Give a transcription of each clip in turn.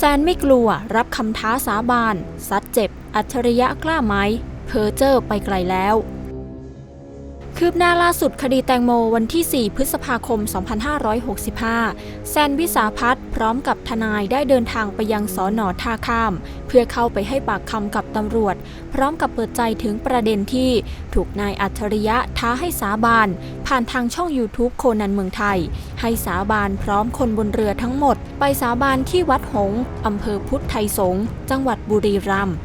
แซนไม่กลัวรับคำท้าสาบานซัดเจ็บ อัจฉริยะกล้าไหม เพอเจอร์ไปไกลแล้ว คืบหน้าล่าสุดคดีแตงโมวันที่ 4 พฤษภาคม 2565 แซนวิสาพัฒน์พร้อมกับทนายได้เดินทางไปยังสอนอท่าข้าม เพื่อเข้าไปให้ปากคำกับตำรวจ พร้อมกับเปิดใจถึงประเด็นที่ถูกนายอัจฉริยะท้าให้สาบาน ผ่านทางช่อง YouTube โคนันเมืองไทย ให้สาบานพร้อมคนบนเรือทั้งหมด ไปสาบานที่วัดหงออำเภอพุทธไทยสงฆ์จังหวัดบุรีรัมย์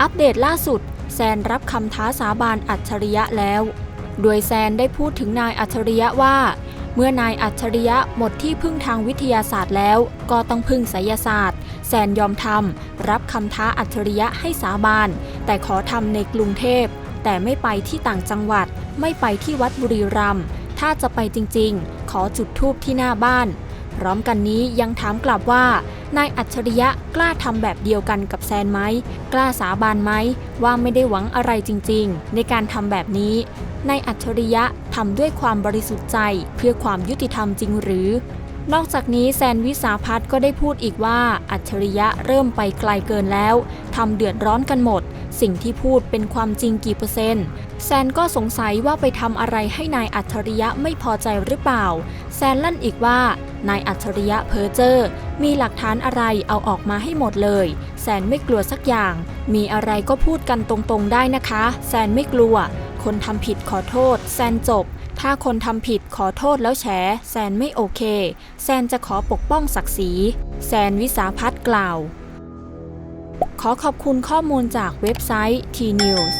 อัปเดตล่าสุด แซนรับคำท้าสาบานอัจฉริยะแล้ว โดยแซนได้พูดถึงนายอัจฉริยะว่า เมื่อนายอัจฉริยะหมดที่พึ่งทางวิทยาศาสตร์แล้ว ก็ต้องพึ่งไสยศาสตร์ แซนยอมทำรับคำท้าอัจฉริยะให้สาบาน แต่ขอทำในกรุงเทพ แต่ไม่ไปที่ต่างจังหวัด ไม่ไปที่วัดบุรีรัมย์ถ้าจะไปจริงๆ ขอจุดธูปที่หน้าบ้าน พร้อมกันนี้ยังถามกลับว่านายอัจฉริยะกล้าทำแบบเดียวกันกับแซนไหม กล้าสาบานไหม ว่าไม่ได้หวังอะไรจริงๆ ในการทำแบบนี้ นายอัจฉริยะทำด้วยความบริสุทธิ์ใจเพื่อความยุติธรรมจริงหรือ นอกจากนี้แซนวิสาพัฒน์ก็ได้พูดอีกว่า อัจฉริยะเริ่มไปไกลเกินแล้วทำเดือดร้อนกันหมด สิ่งที่พูดเป็นความจริงกี่เปอร์เซ็นต์ แซนก็สงสัยว่าไปทำอะไรให้นายอัจฉริยะไม่พอใจหรือเปล่า แซนลั่นอีกว่านายอัจฉริยะเพอเจ้อมีหลักฐานอะไรเอาออกมาให้หมดเลย แซนไม่กลัวสักอย่าง มีอะไรก็พูดกันตรงๆได้นะคะ แซนไม่กลัว คนทำผิดขอโทษ แซนจบ ถ้าคนทำผิดขอโทษแล้วแฉ แซนไม่โอเค แซนจะขอปกป้องศักดิ์ศรี แซนวิสาพัฒน์กล่าว ขอขอบคุณข้อมูลจากเว็บไซต์ T-News